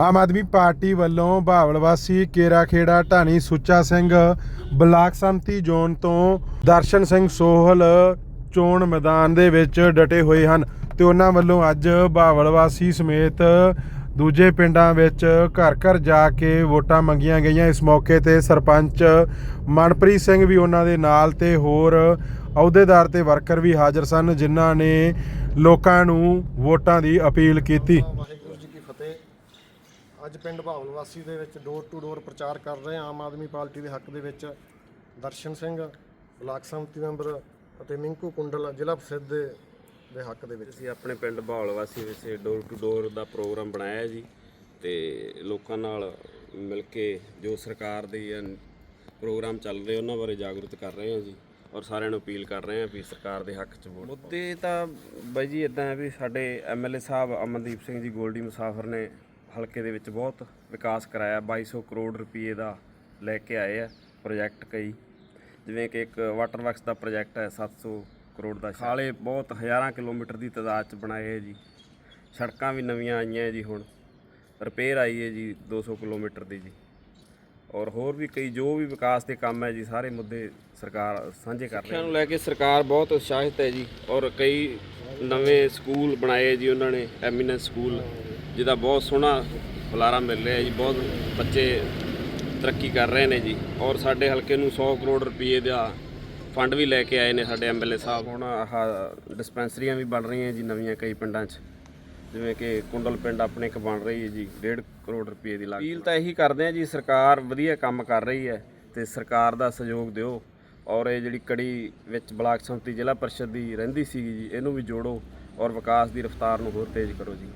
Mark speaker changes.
Speaker 1: Aam Aadmi party ਵੱਲੋਂ ਭਾਵਲ ਵਾਸੀ Kera Khera Dhani Sucha Singh block ਸੰਮਤੀ zone ਤੋਂ ਦਰਸ਼ਨ ਸਿੰਘ ਸੋਹਲ ਚੋਣ ਮੈਦਾਨ ਦੇ ਵਿੱਚ ਡਟੇ ਹੋਏ ਹਨ ਤੇ ਉਹਨਾਂ ਵੱਲੋਂ ਅੱਜ ਭਾਵਲ ਵਾਸੀ ਸਮੇਤ ਦੂਜੇ ਪਿੰਡਾਂ ਵਿੱਚ ਘਰ ਘਰ ਜਾ ਕੇ ਵੋਟਾਂ ਮੰਗੀਆਂ ਗਈਆਂ। ਇਸ ਮੌਕੇ ਤੇ ਸਰਪੰਚ ਮਨਪ੍ਰੀਤ ਸਿੰਘ ਵੀ ਉਹਨਾਂ ਦੇ ਨਾਲ ਤੇ ਹੋਰ ਅਹੁਦੇਦਾਰ ਤੇ ਵਰਕਰ ਵੀ ਹਾਜ਼ਰ ਸਨ, ਜਿਨ੍ਹਾਂ ਨੇ ਲੋਕਾਂ ਨੂੰ ਵੋਟਾਂ ਦੀ ਅਪੀਲ ਕੀਤੀ
Speaker 2: ਵਾਹਿਗੁਰੂ ਜੀ ਕੀ ਫਤਿਹ ਅੱਜ ਪਿੰਡ ਭਾਵਲ ਵਾਸੀ ਦੇ ਵਿੱਚ ਡੋਰ ਟੂ ਡੋਰ ਪ੍ਰਚਾਰ ਕਰ ਰਹੇ ਹਾਂ। ਆਮ ਆਦਮੀ ਪਾਰਟੀ ਦੇ ਹੱਕ ਦੇ ਵਿੱਚ ਦਰਸ਼ਨ ਸਿੰਘ ਬਲਾਕ ਸੰਮਤੀ ਮੈਂਬਰ ਅਤੇ ਮਿੰਕੂ ਕੁੰਡਲ ਜ਼ਿਲ੍ਹਾ ਪ੍ਰਸਿੱਧ ਦੇ ਦੇ ਹੱਕ ਦੇ ਵਿੱਚ।
Speaker 3: ਅਸੀਂ ਆਪਣੇ ਪਿੰਡ ਬਹਾਲ ਵਾਸੀ ਵਿੱਚ door to door the programme ਬਣਾਇਆ ਜੀ ਤੇ ਲੋਕਾਂ ਨਾਲ ਮਿਲ ਕੇ ਜੋ ਸਰਕਾਰ ਦੇ ਪ੍ਰੋਗਰਾਮ ਚੱਲ ਰਹੇ ਉਹਨਾਂ ਬਾਰੇ ਜਾਗਰੂਕ ਕਰ ਰਹੇ ਹਾਂ ਜੀ ਔਰ ਸਾਰਿਆਂ ਨੂੰ ਅਪੀਲ ਕਰ ਰਹੇ ਹਾਂ ਵੀ ਸਰਕਾਰ ਦੇ ਹੱਕ 'ਚ ਵੋਟ ਮੁੱਦੇ ਤਾਂ ਬਾਈ ਜੀ ਇਦਾਂ ਹੈ ਵੀ ਸਾਡੇ ਐਮਐਲਏ ਸਾਹਿਬ ਅਮਨਦੀਪ ਸਿੰਘ ਜੀ ਗੋਲਡੀ ਮੁਸਾਫਰ ਨੇ ਹਲਕੇ ਦੇ ਵਿੱਚ ਬਹੁਤ ਵਿਕਾਸ ਕਰਾਇਆ 2200 ਕਰੋੜ ਰੁਪਏ ਦਾ ਲੈ ਕੇ ਆਏ ਆ ਪ੍ਰੋਜੈਕਟ ਕਈ। ਜਿਵੇਂ ਕਿ ਇੱਕ ਵਾਟਰ ਵਰਕਸ ਦਾ ਪ੍ਰੋਜੈਕਟ ਹੈ 700 ਕਰੋੜ ਦਾ ਖਾਲੇ ਬਹੁਤ ਹਜ਼ਾਰਾਂ ਕਿਲੋਮੀਟਰ ਦੀ ਤਾਦਾਦ ਚ ਬਣਾਏ ਹੈ ਜੀ। ਸੜਕਾਂ ਵੀ ਨਵੀਆਂ ਆਈਆਂ ਹੈ ਜੀ ਹੁਣ। ਰਿਪੇਅਰ ਆਈ ਹੈ ਜੀ 200 ਕਿਲੋਮੀਟਰ ਦੀ ਜੀ। ਔਰ ਹੋਰ ਵੀ ਕਈ ਜੋ ਵੀ ਵਿਕਾਸ ਦੇ ਕੰਮ ਹੈ ਜੀ ਸਾਰੇ ਮੁੱਦੇ ਸਰਕਾਰ ਸਾਂਝੇ ਕਰ ਰਹੀ ਹੈ। ਨੂੰ ਲੈ ਕੇ ਸਰਕਾਰ ਬਹੁਤ ਉਤਸ਼ਾਹਿਤ ਹੈ ਜੀ। ਔਰ ਕਈ ਨਵੇਂ ਸਕੂਲ ਬਣਾਏ ਜੀ ਉਹਨਾਂ ਨੇ ਐਮੀਨੈਂਸ ਸਕੂਲ। ਜਿਹਦਾ ਬਹੁਤ ਸੋਹਣਾ ਹੁਲਾਰਾ ਮਿਲ ਰਿਹਾ ਜੀ, ਬਹੁਤ ਬੱਚੇ ਤਰੱਕੀ ਕਰ ਰਹੇ ਨੇ ਜੀ। ਔਰ ਸਾਡੇ ਹਲਕੇ ਨੂੰ 100 ਕਰੋੜ ਰੁਪਏ ਦਾ ਫੰਡ ਵੀ ਲੈ ਕੇ ਆਏ ਨੇ ਸਾਡੇ ਐਮਐਲਏ ਸਾਹਿਬ। ਹੁਣ ਆਹ ਡਿਸਪੈਂਸਰੀਆਂ ਵੀ ਬਣ ਰਹੀਆਂ ਜੀ ਨਵੀਆਂ ਕਈ ਪਿੰਡਾਂ 'ਚ। ਜਿਵੇਂ ਕਿ ਕੁੰਡਲ ਪਿੰਡ ਆਪਣੇ ਇੱਕ ਬਣ ਰਹੀ ਹੈ ਜੀ 1.5 ਕਰੋੜ ਰੁਪਏ ਦੀ ਲਾਗਤ। ਅਪੀਲ ਤਾਂ ਇਹੀ ਕਰਦੇ ਆ ਜੀ, ਸਰਕਾਰ ਵਧੀਆ ਕੰਮ ਕਰ ਰਹੀ ਹੈ ਤੇ ਸਰਕਾਰ ਦਾ ਸਹਿਯੋਗ ਦਿਓ। ਔਰ ਇਹ ਜਿਹੜੀ ਕੜੀ ਵਿੱਚ ਬਲਾਕ ਸੰਮਤੀ ਜ਼ਿਲ੍ਹਾ ਪਰਿਸ਼ਦ ਦੀ ਰਹਿੰਦੀ ਸੀ ਜੀ, ਇਹਨੂੰ ਵੀ ਜੋੜੋ ਔਰ ਵਿਕਾਸ ਦੀ ਰਫ਼ਤਾਰ ਨੂੰ ਹੋਰ ਤੇਜ਼ ਕਰੋ ਜੀ।